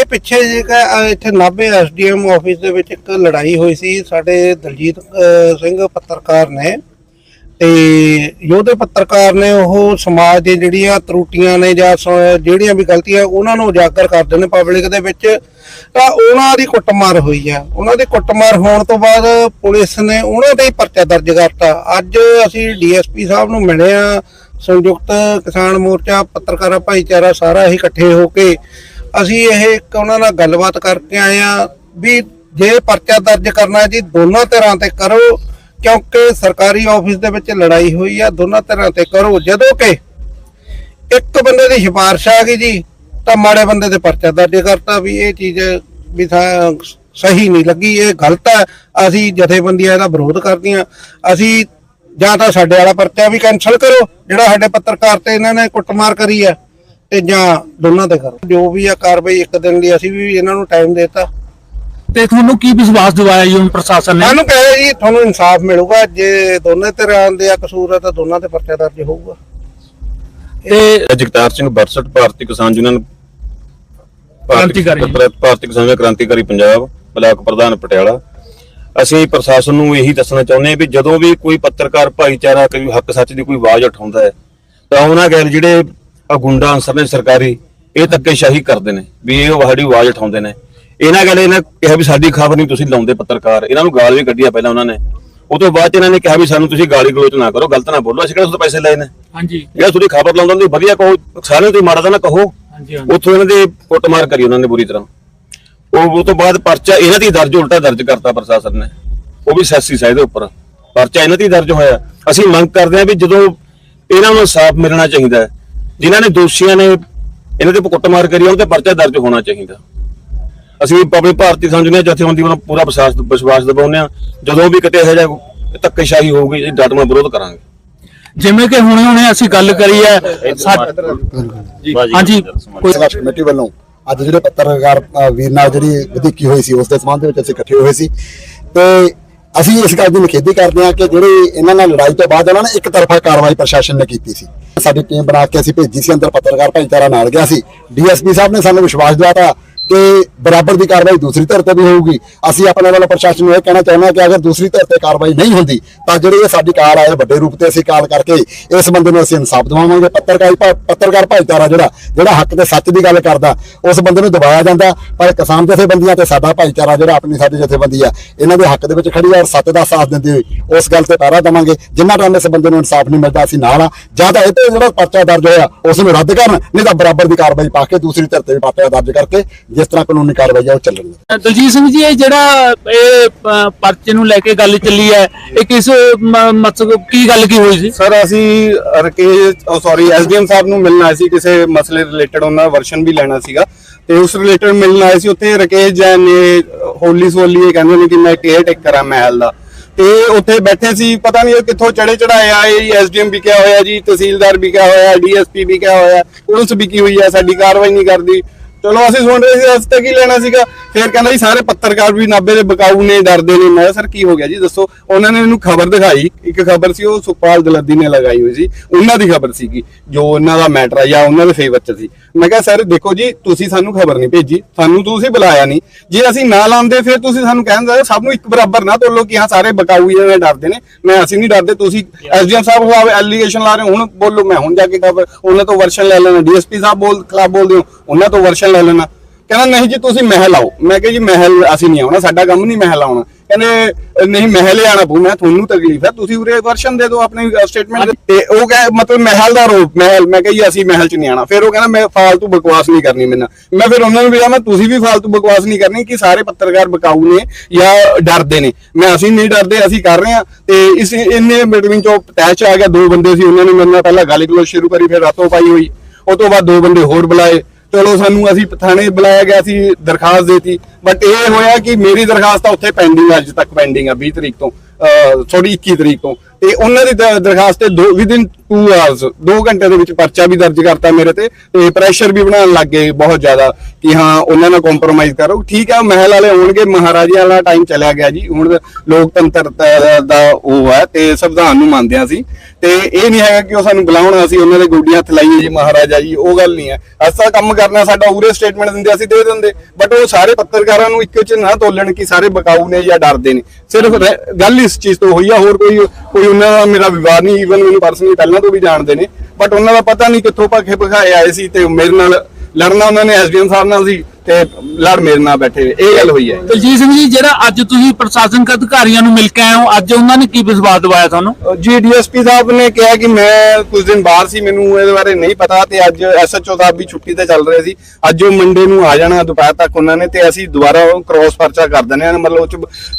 ਇਹ ਪਿੱਛੇ ਜਿਹੜਾ ਇੱਥੇ ਨਾਭੇ ਐਸਡੀਐਮ ਆਫਿਸ ਦੇ ਵਿੱਚ ਇੱਕ ਲੜਾਈ ਹੋਈ ਸੀ, ਸਾਡੇ ਦਲਜੀਤ ਸਿੰਘ ਪੱਤਰਕਾਰ ਨੇ ਤੇ ਯੋਧੇ ਪੱਤਰਕਾਰ ਨੇ ਉਹ ਸਮਾਜ ਦੇ ਜਿਹੜੀਆਂ ਤਰੁੱਟੀਆਂ ਨੇ ਜਾਂ ਜਿਹੜੀਆਂ ਵੀ ਗਲਤੀਆਂ ਉਹਨਾਂ ਨੂੰ ਉਜਾਗਰ ਕਰਦੇ ਨੇ ਪਬਲਿਕ ਦੇ ਵਿੱਚ, ਤਾਂ ਉਹਨਾਂ ਦੀ ਕੁੱਟਮਾਰ ਹੋਈ ਆ। ਉਹਨਾਂ ਦੀ ਕੁੱਟਮਾਰ ਹੋਣ ਤੋਂ ਬਾਅਦ ਪੁਲਿਸ ਨੇ ਉਹਨਾਂ ਤੇ ਹੀ ਪਰਚਾ ਦਰਜ ਕਰਤਾ। ਅੱਜ ਅਸੀਂ ਡੀਐਸਪੀ ਸਾਹਿਬ ਨੂੰ ਮਿਲੇ ਆ ਸੰਯੁਕਤ ਕਿਸਾਨ ਮੋਰਚਾ, ਪੱਤਰਕਾਰਾਂ, ਭਾਈਚਾਰਾ ਸਾਰਾ ਹੀ ਇਕੱਠੇ ਹੋ ਕੇ ਅਸੀਂ ਇਹ ਇੱਕ ਉਹਨਾਂ ਨਾਲ ਗੱਲਬਾਤ ਕਰਕੇ ਆਏ ਆ ਵੀ ਜੇ ਪਰਚਾ ਦਰਜ ਕਰਨਾ ਜੀ, ਦੋਨਾਂ ਧਿਰਾਂ ਤੇ ਕਰੋ, ਕਿਉਂਕਿ ਸਰਕਾਰੀ ਆਫਿਸ ਦੇ ਵਿੱਚ ਲੜਾਈ ਹੋਈ ਆ, ਦੋਨਾਂ ਧਿਰਾਂ ਤੇ ਕਰੋ। ਜਦੋਂ ਕਿ ਇੱਕ ਬੰਦੇ ਦੀ ਸਿਫਾਰਿਸ਼ ਆ ਗਈ ਜੀ, ਤਾਂ ਮਾੜੇ ਬੰਦੇ ਤੇ ਪਰਚਾ ਦਰਜ ਕਰਤਾ ਵੀ ਇਹ ਚੀਜ਼ ਵੀ ਸਹੀ ਨਹੀਂ ਲੱਗੀ, ਇਹ ਗਲਤ ਹੈ ਅਸੀਂ ਜਥੇਬੰਦੀਆਂ ਇਹਦਾ ਵਿਰੋਧ ਕਰਦੀਆਂ ਅਸੀਂ ਜਾਂ ਤਾਂ ਸਾਡੇ ਵਾਲਾ ਪਰਚਾ ਵੀ ਕੈਨਸਲ ਕਰੋ, ਜਿਹੜਾ ਸਾਡੇ ਪੱਤਰਕਾਰ ਤੇ ਇਹਨਾਂ ਨੇ ਕੁੱਟਮਾਰ ਕਰੀ ਹੈ ਤੇ ਜਾਂ ਦੋਨਾਂ ਤੇ ਕਰੋ। ਜੋ ਵੀ ਆ ਕਾਰਵਾਈ ਇੱਕ ਦਿਨ ਦੀ ਅਸੀਂ ਵੀ ਇਹਨਾਂ ਨੂੰ ਟਾਈਮ ਦਿੱਤਾ। ਤੇ ਤੁਹਾਨੂੰ ਕੀ ਵਿਸ਼ਵਾਸ ਦਿਵਾਇਆ ਜੀ ਹੁਣ ਪ੍ਰਸ਼ਾਸਨ ਨੇ? ਸਾਨੂੰ ਕਹੇ ਜੀ ਤੁਹਾਨੂੰ ਇਨਸਾਫ ਮਿਲੂਗਾ। ਜੇ ਦੋਨੇ ਧਿਰਾਂ ਦੇ ਆ ਕਸੂਰ ਹੈ ਤਾਂ ਦੋਨਾਂ ਤੇ ਪਰਚਾ ਦਰਜ ਹੋਊਗਾ। ਤੇ ਜਗਤਾਰ ਸਿੰਘ ਬਰਸਟ ਭਾਰਤੀ ਕਿਸਾਨ ਯੂਨੀਅਨ ਕ੍ਰਾਂਤੀਕਾਰੀ। ਭਾਰਤ- ਭਾਰਤੀ ਕਿਸਾਨ ਯੂਨੀਅਨ ਕ੍ਰਾਂਤੀਕਾਰੀ ਪੰਜਾਬ ਬਲਾਕ ਪ੍ਰਧਾਨ ਪਟਿਆਲਾ। ਅਸੀਂ ਪ੍ਰਸ਼ਾਸਨ ਨੂੰ ਇਹੀ ਦੱਸਣਾ ਚਾਹੁੰਦੇ ਹਾਂ ਵੀ ਜਦੋਂ ਵੀ ਕੋਈ ਪੱਤਰਕਾਰ ਭਾਈਚਾਰਾ ਕੋਈ ਹੱਕ ਸੱਚ ਦੀ ਕੋਈ ਆਵਾਜ਼ ਉਠਾਉਂਦਾ ਹੈ ਤਾਂ ਉਹਨਾਂ ਗੱਲ ਜਿਹੜੇ ਆ ਗੁੰਡਾ ਨੇ ਸਰਕਾਰੀ ਇਹ ਧੱਕੇਸ਼ਾਹੀ ਕਰਦੇ ਨੇ ਵੀ ਇਹ ਸਾਡੀ ਆਵਾਜ਼ ਉਠਾਉਂਦੇ ਨੇ। ਇਹਨਾਂ ਗੱਲ ਇਹਨਾਂ ਕਿਹਾ ਵੀ ਸਾਡੀ ਖਬਰ ਨਹੀਂ ਤੁਸੀਂ ਲਾਉਂਦੇ ਪੱਤਰਕਾਰ। ਇਹਨਾਂ ਨੂੰ ਗਾਲ ਵੀ ਕੱਢੀਆਂ ਪਹਿਲਾਂ ਉਹਨਾਂ ਨੇ। ਉਹ ਤੋਂ ਬਾਅਦ ਇਹਨਾਂ ਨੇ ਕਿਹਾ ਵੀ ਸਾਨੂੰ ਤੁਸੀਂ ਗਾਲੀ ਗਲੋਚ ਨਾ ਕਰੋ ਗਲਤ ਨਾ ਬੋਲੋ ਅਸੀਂ ਕਿਹੜਾ ਤੁਹਾਡੇ ਪੈਸੇ ਲਏ ਨੇ? ਹਾਂਜੀ। ਜਿਹੜਾ ਤੁਸੀਂ ਖਬਰ ਲਾਉਂਦੇ ਹੁੰਦੇ ਵਧੀਆ ਕਹੋ ਸਾਰਿਆਂ ਤੋਂ ਮਾੜਾ ਤਾਂ ਨਾ ਕਹੋ। ਉੱਥੋਂ ਇਹਨਾਂ ਦੇ ਕੁੱਟਮਾਰ ਕਰੀ ਉਹਨਾਂ ਨੇ ਬੁਰੀ ਤਰ੍ਹਾਂ। ਉਹ ਉਹ ਤੋਂ ਬਾਅਦ ਪਰਚਾ ਇਹਨਾਂ ਦੀ ਦਰਜ ਉਲਟਾ ਦਰਜ ਕਰਤਾ ਪ੍ਰਸ਼ਾਸਨ ਨੇ। ਉਹ ਵੀ ਸੈਸੀ ਸਾਈਡ ਦੇ ਉੱਪਰ। ਪਰਚਾ ਇਹਨਾਂ ਦੀ ਦਰਜ ਹੋਇਆ। ਅਸੀਂ ਮੰਗ ਕਰਦੇ ਹਾਂ ਵੀ ਜਦੋਂ ਇਹਨਾਂ ਨੂੰ ਇਨਸਾਫ ਮਿਲਣਾ ਚਾਹੀਦਾ ਹੈ ਜਿਨ੍ਹਾਂ ਨੇ ਦੋਸ਼ੀਆਂ ਨੇ ਇਹਨਾਂ ਤੇ ਕੁੱਟਮਾਰ ਕਰੀ ਉਹਨਾਂ ਤੇ ਪਰਚਾ ਦਰਜ ਹੋਣਾ ਚਾਹੀਦਾ। ਅਸੀਂ ਪਬਲਿਕ ਭਾਰਤੀ ਸਮਝਨੇ ਜਥੇਬੰਦੀ ਵੱਲੋਂ ਪੂਰਾ ਵਿਸ਼ਵਾਸ ਵਿਸ਼ਵਾਸ ਦਿਵਾਉਂਦੇ ਹਾਂ। ਜਦੋਂ ਵੀ ਕਿਤੇ ਇਹੋ ਜਿਹਾ ਧੱਕੇਸ਼ਾਹੀ ਹੋਊਗੀ ਅਸੀਂ ਡਟਵਾਂ ਵਿਰੋਧ ਕਰਾਂਗੇ। ਜਿਵੇਂ ਕਿ ਹੁਣੇ ਹੁਣੇ ਅਸੀਂ ਗੱਲ ਕਰੀ ਹੈ ਹਾਂਜੀ। ਕੋਈ ਕਮੇਟੀ ਵੱਲੋਂ ਅੱਜ ਜਿਹੜੇ ਪੱਤਰਕਾਰ ਵੀਰ ਨਾਲ ਜਿਹੜੀ ਵਧੀਕੀ ਹੋਈ ਸੀ ਉਸ ਦੇ ਸੰਬੰਧ ਵਿੱਚ ਅਸੀਂ ਇਕੱਠੇ ਹੋਏ ਸੀ। ਤੇ ਅਸੀਂ ਇਸ ਗੱਲ ਦੀ ਨਿਖੇਧੀ ਕਰਦੇ ਹਾਂ ਕਿ ਜਿਹੜੇ ਇਹਨਾਂ ਨਾਲ ਲੜਾਈ ਤੋਂ ਬਾਅਦ ਉਹਨਾਂ ਨੇ ਇੱਕ ਤਰਫਾ ਕਾਰਵਾਈ ਪ੍ਰਸ਼ਾਸਨ ਨੇ ਕੀਤੀ ਸੀ। ਸਾਡੀ ਟੀਮ ਬਣਾ ਕੇ ਅਸੀਂ ਭੇਜੀ ਸੀ, ਅੰਦਰ ਪੱਤਰਕਾਰ ਭਾਈਚਾਰਾ ਨਾਲ ਗਿਆ ਸੀ। ਡੀਐਸਪੀ ਸਾਹਿਬ ਨੇ ਸਾਨੂੰ ਵਿਸ਼ਵਾਸ ਦਿਵਾਤਾ ਕਿ ਬਰਾਬਰ ਦੀ ਕਾਰਵਾਈ ਦੂਸਰੀ ਧਿਰ ਤੇ ਵੀ ਹੋਊਗੀ। ਅਸੀਂ ਆਪਣੇ ਵੱਲੋਂ ਪ੍ਰਸ਼ਾਸਨ ਨੂੰ ਇਹ ਕਹਿਣਾ ਚਾਹੁੰਦੇ ਹਾਂ ਕਿ ਅਗਰ ਦੂਸਰੀ ਧਿਰ ਤੇ ਕਾਰਵਾਈ ਨਹੀਂ ਹੁੰਦੀ, ਤਾਂ ਜਿਹੜੀ ਇਹ ਸਾਡੀ ਕਾਲ ਆਏ ਵੱਡੇ ਰੂਪ ਤੇ ਅਸੀਂ ਕਾਲ ਕਰਕੇ ਇਸ ਬੰਦੇ ਨੂੰ ਅਸੀਂ ਇਨਸਾਫ ਦਿਵਾਵਾਂਗੇ। ਪੱਤਰਕਾਰ ਪੱਤਰਕਾਰ ਭਾਈਚਾਰਾ ਜਿਹੜਾ ਜਿਹੜਾ ਹੱਕ ਤੇ ਸੱਚ ਦੀ ਗੱਲ ਕਰਦਾ, ਉਸ ਬੰਦੇ ਨੂੰ ਦਬਾਇਆ ਜਾਂਦਾ। ਪਰ ਕਿਸਾਨ ਜਥੇਬੰਦੀਆਂ ਤੇ ਸਾਡਾ ਭਾਈਚਾਰਾ ਜਿਹੜਾ ਆਪਣੀ ਸਾਡੀ ਜਥੇਬੰਦੀ ਆ, ਇਹਨਾਂ ਦੇ ਹੱਕ ਦੇ ਵਿੱਚ ਖੜੀ ਆ ਔਰ ਸੱਚ ਦਾ ਸਾਥ ਦਿੰਦੇ ਹੋਏ ਉਸ ਗੱਲ ਤੇ ਪਹਿਰਾ ਦੇਵਾਂਗੇ। ਜਿੰਨਾ ਟਾਈਮ ਇਸ ਬੰਦੇ ਨੂੰ ਇਨਸਾਫ ਨਹੀਂ ਮਿਲਦਾ, ਅਸੀਂ ਨਾਲ ਆ। ਜਾਂ ਤਾਂ ਇਹ ਤੇ ਜਿਹੜਾ ਪਰਚਾ ਦਰਜ ਹੋਇਆ, ਉਸ ਨੂੰ ਰੱਦ ਕਰਨ, ਨਹੀਂ ਤਾਂ ਬਰਾਬਰ ਦੀ ਕਾਰਵਾਈ ਪਾ ਕੇ ਦੂਸਰੀ ਧਿਰ ਤੇ ਵੀ ਪਰਚਾ ਦਰਜ ਕਰਕੇ ਜਿਸ ਤਰ੍ਹਾਂ ਕਾਨੂੰਨੀ ਕਾਰਵਾਈ ਆ ਉਹ ਚੱਲਣੀ ਦਲਜੀਤ ਸਿੰਘ ਜੀ ਇਹ ਜਿਹੜਾ ਇਹ ਅ, ਪਰਚੇ ਨੂੰ ਲੈ ਕੇ ਗੱਲ ਚੱਲੀ ਹੈ ਇਹ ਕਿਸ ਮ- ਮਕਸਦ ਕੀ ਗੱਲ ਕੀ ਹੋਈ ਸੀ? ਸਰ ਅਸੀਂ ਰਕੇਸ਼ ਸੌਰੀ ਐਸਡੀਐਮ ਸਾਹਿਬ ਨੂੰ ਮਿਲਣ ਆਏ ਸੀ ਕਿਸੇ ਮਸਲੇ ਰਿਲੇਟਡ ਉਹਨਾਂ ਦਾ ਵਰਸ਼ਨ ਵੀ ਲੈਣਾ ਸੀਗਾ। ਤੇ ਉਸ ਰਿਲੇਟਡ ਮਿਲਣ ਆਏ ਸੀ ਉੱਥੇ ਰਕੇਸ਼ ਜੈਨ ਨੇ ਹੋਲੀ ਸੋਲੀ ਇਹ ਕਹਿੰਦੇ ਨੇ ਕਿ ਮੈਂ ਕੇਅਰ ਟੇਕਰ ਆ ਮਹਿਲ ਦਾ। ਤੇ ਉੱਥੇ ਬੈਠੇ ਸੀ ਪਤਾ ਨਹੀਂ ਇਹ ਕਿੱਥੋਂ ਚੜੇ ਚੜਾਏ ਆਏ ਐਸਡੀਐਮ ਵੀ ਕਿਹਾ ਹੋਇਆ ਜੀ ਤਹਿਸੀਲਦਾਰ ਵੀ ਕਿਹਾ ਹੋਇਆ ਡੀਐਸਪੀ ਵੀ ਕਿਹਾ ਹੋਇਆ ਪੁਲਿਸ ਵੀ ਕੀ ਹੋਈ ਹੈ ਸਾਡੀ ਕਾਰਵਾਈ ਨਹੀਂ ਕਰਦੀ। ਚਲੋ ਅਸੀਂ ਸੁਣ ਰਹੇ ਸੀ ਅਸਤੇ ਕੀ ਲੈਣਾ ਸੀਗਾ। ਫਿਰ ਕਹਿੰਦਾ ਜੀ ਸਾਰੇ ਪੱਤਰਕਾਰ ਵੀ ਨਾਬੇ ਦੇ ਬਕਾਊ ਨੇ, ਡਰਦੇ ਨੇ। ਮੈਂ ਸਰ, ਕੀ ਹੋ ਗਿਆ ਜੀ? ਦੱਸੋ। ਉਹਨਾਂ ਨੇ ਮੈਨੂੰ ਖਬਰ ਦਿਖਾਈ। ਇੱਕ ਖਬਰ ਸੀ, ਉਹ ਸੁਖਪਾਲ ਦਲੱਦੀ ਨੇ ਲਗਾਈ ਹੋਈ ਸੀ। ਉਹਨਾਂ ਦੀ ਖਬਰ ਸੀਗੀ, ਜੋ ਉਹਨਾਂ ਦਾ ਮੈਟਰ ਆ ਜਾਂ ਉਹਨਾਂ ਦੇ ਫੇਵਰ ਚ ਸੀ। ਮੈਂ ਕਿਹਾ ਸਰ ਦੇਖੋ ਜੀ ਤੁਸੀਂ ਸਾਨੂੰ ਖਬਰ ਨਹੀਂ ਭੇਜੀ ਸਾਨੂੰ ਤੁਸੀਂ ਬੁਲਾਇਆ ਨਹੀਂ। ਜੇ ਅਸੀਂ ਨਾ ਲਾਉਂਦੇ ਫਿਰ ਤੁਸੀਂ ਸਾਨੂੰ ਕਹਿੰਦੇ ਸਭ ਨੂੰ ਇੱਕ ਬਰਾਬਰ ਨਾ ਤੋਲੋ ਕਿ ਹਾਂ ਸਾਰੇ ਬਕਾਊ ਹੀ ਡਰਦੇ ਨੇ। ਮੈਂ ਅਸੀਂ ਨਹੀਂ ਡਰਦੇ ਤੁਸੀਂ ਐਸਡੀਐਮ ਸਾਹਿਬ ਉਹ ਐਲੀਗੇਸ਼ਨ ਲਾ ਰਹੇ ਹੋ, ਹੁਣ ਬੋਲੋ ਮੈਂ ਹੁਣ ਜਾ ਕੇ ਖਬਰ ਉਹਨਾਂ ਤੋਂ ਵਰਸ਼ਨ ਲੈ ਲੈਣਾ ਡੀਐਸਪੀ ਸਾਹਿਬ ਬੋਲ ਖਿਲਾਫ ਬੋਲਦੇ ਹੋ ਉਹਨਾਂ ਤੋਂ ਵਰਸ਼ਨ ਲੈ ਲੈਣਾ। ਕਹਿੰਦਾ, ਨਹੀਂ ਜੀ, ਤੁਸੀਂ ਮਹਿਲ ਆਓ। ਮੈਂ ਕਿਹਾ, ਜੀ, ਮਹਿਲ ਅਸੀਂ ਨਹੀਂ ਆਉਣਾ, ਸਾਡਾ ਕੰਮ ਨਹੀਂ ਮਹਿਲ ਆਉਣਾ। ਕਹਿੰਦੇ, ਨਹੀਂ, ਮਹਿਲ ਆਣਾ ਪਊ, ਮੈਂ ਤੁਹਾਨੂੰ ਤਕਲੀਫ ਹੈ, ਤੁਸੀਂ ਉਰੇ ਵਰਸ਼ਨ ਦੇ ਦਿਓ ਆਪਣੀ ਸਟੇਟਮੈਂਟ ਤੇ ਉਹ ਕਹੇ, ਮਤਲਬ ਮਹਿਲ ਦਾ ਰੋਪ ਮਹਿਲ, ਮੈਂ ਕਿਹਾ, ਜੀ, ਅਸੀਂ ਮਹਿਲ ਚ ਨਹੀਂ ਆਣਾ ਫਿਰ ਉਹ ਕਹਿੰਦਾ, ਮੈਂ ਫਾਲਤੂ ਬਕਵਾਸ ਨਹੀਂ ਕਰਨੀ ਮੈਨਾਂ ਮੈਂ ਫਿਰ ਉਹਨਾਂ ਨੂੰ ਵੀ ਕਿਹਾ, ਮੈਂ, ਤੁਸੀਂ ਵੀ ਫਾਲਤੂ ਬਕਵਾਸ ਨਹੀਂ ਕਰਨੀ ਕਿ ਸਾਰੇ ਪੱਤਰਕਾਰ ਬਕਾਊ ਨੇ ਜਾਂ ਡਰਦੇ ਨੇ। ਮੈਂ, ਅਸੀਂ ਨਹੀਂ ਡਰਦੇ, ਅਸੀਂ ਕਰ ਰਹੇ ਹਾਂ। ਤੇ ਇਸ, ਇੰਨੇ ਮੀਟਿੰਗ ਚੋਂ ਤੈਚ ਆ ਗਿਆ, ਦੋ ਬੰਦੇ ਸੀ, ਉਹਨਾਂ ਨੇ ਮੇਰੇ ਨਾਲ ਪਹਿਲਾਂ ਗਾਲੀ ਗਲੋਚ ਸ਼ੁਰੂ ਕਰੀ, ਫਿਰ ਰਾਤੋਂ ਪਾਈ ਹੋਈ। ਉਹ ਤੋਂ ਬਾਅਦ ਦੋ ਬੰਦੇ ਹੋਰ ਬੁਲਾਏ। ਚਲੋ ਸਾਨੂੰ ਅਸੀਂ ਥਾਣੇ ਬੁਲਾਇਆ ਗਿਆ ਸੀ, ਦਰਖਾਸਤ ਦੇਤੀ। ਬਟ ਇਹ ਹੋਇਆ ਕਿ ਮੇਰੀ ਦਰਖਾਸਤ ਤਾਂ ਉੱਥੇ ਪੈਂਡਿੰਗ ਅੱਜ ਤੱਕ ਪੈਂਡਿੰਗ ਆ 20 ਤਰੀਕ ਤੋਂ ਸੌਰੀ 21 ਤਰੀਕ ਤੋਂ। ਤੇ ਉਹਨਾਂ ਦੀ ਦ- ਦਰਖਾਸਤ ਤੇ ਦੋ ਵਿਦਿਨ 2 ਆਵਰਸ 2 ਘੰਟੇ ਦੇ ਵਿੱਚ ਪਰਚਾ ਵੀ ਦਰਜ ਕਰਤਾ ਮੇਰੇ ਤੇ ਤੇ ਪ੍ਰੈਸ਼ਰ ਵੀ ਬਣਾਉਣ ਲੱਗ ਗਏ ਬਹੁਤ ਜ਼ਿਆਦਾ ਕਿ ਹਾਂ, ਉਹਨਾਂ ਨਾਲ ਕੰਪਰੋਮਾਈਜ਼ ਕਰੋ। ਠੀਕ ਹੈ ਮਹਿਲ ਵਾਲੇ ਹੋਣਗੇ ਮਹਾਰਾਜੇ ਵਾਲਾ ਟਾਈਮ ਚਲਿਆ ਗਿਆ ਜੀ। ਹੁਣ ਲੋਕਤੰਤਰ ਦਾ- ਦਾ ਉਹ ਹੈ ਤੇ ਸੰਵਿਧਾਨ ਨੂੰ ਮੰਨਦੇ ਹਾਂ ਅਸੀਂ ਤੇ ਇਹ ਨਹੀਂ ਹੈਗਾ ਕਿ ਉਹ ਸਾਨੂੰ ਬੁਲਾਉਣ ਅਸੀਂ ਉਹਨਾਂ ਦੇ ਗੋਡੀਆਂ ਹੱਥ ਲਾਈਏ ਜੀ ਮਹਾਰਾਜਾ ਜੀ, ਉਹ ਗੱਲ ਨਹੀਂ ਹੈ ਅਸਾਂ ਕੰਮ ਕਰਨਾ, ਸਾਡਾ ਉਰੇ ਸਟੇਟਮੈਂਟ ਦਿੰਦੇ, ਅਸੀਂ ਦੇ ਦਿੰਦੇ। ਬਟ ਉਹ ਸਾਰੇ ਪੱਤਰਕਾਰਾਂ ਨੂੰ ਇੱਕ ਚ ਨਾ ਤੋਲਣ ਕਿ ਸਾਰੇ ਬਕਾਊ ਨੇ ਜਾਂ ਡਰਦੇ ਨੇ। ਸਿਰਫ ਰਹਿ- ਗੱਲ ਇਸ ਚੀਜ਼ ਤੋਂ ਹੋਈ ਆ, ਹੋਰ ਕੋਈ ਕੋਈ ਉਹਨਾਂ ਦਾ ਮੇਰਾ ਵਿਵਾਦ ਨਹੀਂ ਈਵਨ ਮੈਨੂੰ ਪਰਸਨਲੀ ਪਹਿਲਾਂ ਤੋਂ ਵੀ ਜਾਣਦੇ ਨੇ। ਬਟ ਉਹਨਾਂ ਦਾ ਪਤਾ ਨਹੀਂ ਕਿੱਥੋਂ ਭੱਖੇ ਭਖਾਏ ਆਏ ਸੀ ਤੇ ਮੇਰੇ ਨਾਲ ਲੜਨਾ ਉਹਨਾਂ ਨੇ ਐਸਡੀਐਮ ਸਾਹਿਬ ਨਾਲ ਸੀ। ਤੇ ਲੜ ਮੇਰੇ ਨਾਲ ਬੈਠੇ। ਇਹ ਗੱਲ ਹੋਈ ਹੈ। ਦਲਜੀਤ ਸਿੰਘ ਜੀ ਜਿਹੜਾ ਅੱਜ ਤੁਸੀਂ ਪ੍ਰਸ਼ਾਸਨਿਕ ਅਧਿਕਾਰੀਆਂ ਨੂੰ ਮਿਲ ਕੇ ਆਏ ਹੋ ਅੱਜ ਉਹਨਾਂ ਨੇ ਕੀ ਵਿਸ਼ਵਾਸ ਦਿਵਾਇਆ ਤੁਹਾਨੂੰ? ਜੀ ਡੀਐਸਪੀ ਸਾਹਿਬ ਨੇ ਕਿਹਾ ਕਿ ਮੈਂ ਕੁਝ ਦਿਨ ਬਾਹਰ ਸੀ ਮੈਨੂੰ ਇਹਦੇ ਬਾਰੇ ਨਹੀਂ ਪਤਾ ਤੇ ਅੱਜ ਐਸਐਚਓ ਸਾਹਿਬ ਵੀ ਛੁੱਟੀ ਤੇ ਚੱਲ ਰਹੇ ਸੀ। ਅੱਜ ਉਹ ਮੰਡੇ ਨੂੰ ਆ ਜਾਣਾ ਦੁਪਹਿਰ ਤੱਕ ਉਹਨਾਂ ਨੇ ਤੇ ਅਸੀਂ ਦੁਬਾਰਾ ਕ੍ਰਾਸ ਪਰਚਾ ਕਰ ਦਿੰਦੇ ਹਾਂ ਮਤਲਬ ਉਹ ਚ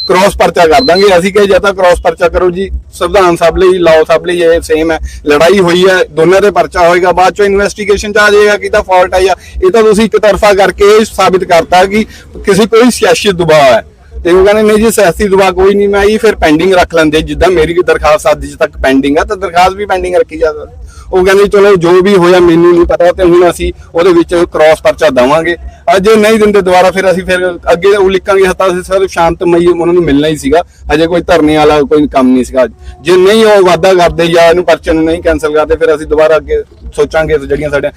ਕ੍ਰਾਸ ਪਰਚਾ ਕਰ ਦਾਂਗੇ। ਅਸੀਂ ਕਹੇ ਜਾਂ ਤਾਂ ਕ੍ਰਾਸ ਪਰਚਾ ਕਰੋ ਜੀ ਸੰਵਿਧਾਨ ਸਭ ਲਈ ਲਾਓ ਸਭ ਲਈ ਇਹ ਸੇਮ ਹੈ। ਲੜਾਈ ਹੋਈ ਹੈ ਦੋਨਾਂ ਦੇ ਪਰਚਾ ਹੋਏਗਾ ਬਾਅਦ ਚੋਂ ਇਨਵੈਸਟੀਗੇਸ਼ਨ ਚ ਆ ਜਾਏਗਾ ਕਿ ਤਾਂ ਫਾਲਟ ਆਇਆ ਇਹ ਤਾਂ ਤੁਸੀਂ ਇੱਕ ਤਰਫਾ ਕਰਕੇ ਸਾਬਿਤ ਕਰਤਾ ਕਿ ਕਿਸੇ ਕੋਈ ਸਿਆਸੀ ਦਬਾਅ ਹੈ। ਤੇ ਉਹ ਕਹਿੰਦੇ, ਨਹੀਂ ਜੀ, ਸਿਆਸੀ ਦਬਾਅ ਕੋਈ ਨਹੀਂ, ਮੈਂ ਇਹ ਫਿਰ ਪੈਂਡਿੰਗ ਰੱਖ ਲੈਂਦੇ। ਜਿੱਦਾਂ ਮੇਰੀ ਦਰਖਾਸਤ ਅੱਜ ਤੱਕ ਪੈਂਡਿੰਗ ਆ, ਤਾਂ ਦਰਖਾਸਤ ਵੀ ਪੈਂਡਿੰਗ ਰੱਖੀ ਜਾ ਸਕਦੀ ਉਹ ਕਹਿੰਦੇ ਚਲੋ ਜੋ ਵੀ ਹੋਇਆ ਮੈਨੂੰ ਨਹੀਂ ਪਤਾ ਤੇ ਹੁਣ ਅਸੀਂ ਉਹਦੇ ਵਿੱਚ ਕ੍ਰਾਸ ਪਰਚਾ ਦਵਾਂਗੇ। ਅੱਜ ਜੇ ਨਹੀਂ ਦਿੰਦੇ ਦੁਬਾਰਾ ਫਿਰ ਅਸੀਂ ਫਿਰ ਅੱਗੇ ਉਹ ਲਿਖਾਂਗੇ ਹਤਾ ਅਸੀਂ ਸਰ, ਸ਼ਾਂਤਮਈ ਉਹਨਾਂ ਨੂੰ ਮਿਲਣਾ ਹੀ ਸੀਗਾ। ਅਜੇ ਕੋਈ ਧਰਨੇ ਵਾਲਾ ਕੋਈ ਕੰਮ ਨਹੀਂ ਸੀਗਾ। ਜੇ ਨਹੀਂ ਉਹ ਵਾਅਦਾ ਕਰਦੇ ਜਾਂ ਇਹਨੂੰ ਪਰਚੇ ਨੂੰ ਨਹੀਂ ਕੈਨਸਲ ਕਰਦੇ, ਫਿਰ ਅਸੀਂ ਦੁਬਾਰਾ ਅੱਗੇ ਸੋਚਾਂਗੇ ਜਿਹੜੀਆਂ ਸਾਡੇ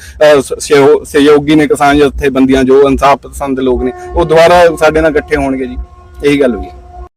ਸਹਿਯੋਗੀ ਨੇ ਕਿਸਾਨ ਜਥੇਬੰਦੀਆਂ ਜੋ ਇਨਸਾਫ ਪਸੰਦ ਲੋਕ ਨੇ, ਉਹ ਦੁਬਾਰਾ ਸਾਡੇ ਨਾਲ ਇਕੱਠੇ ਹੋਣਗੇ ਜੀ। ਇਹੀ ਗੱਲ ਹੋਈ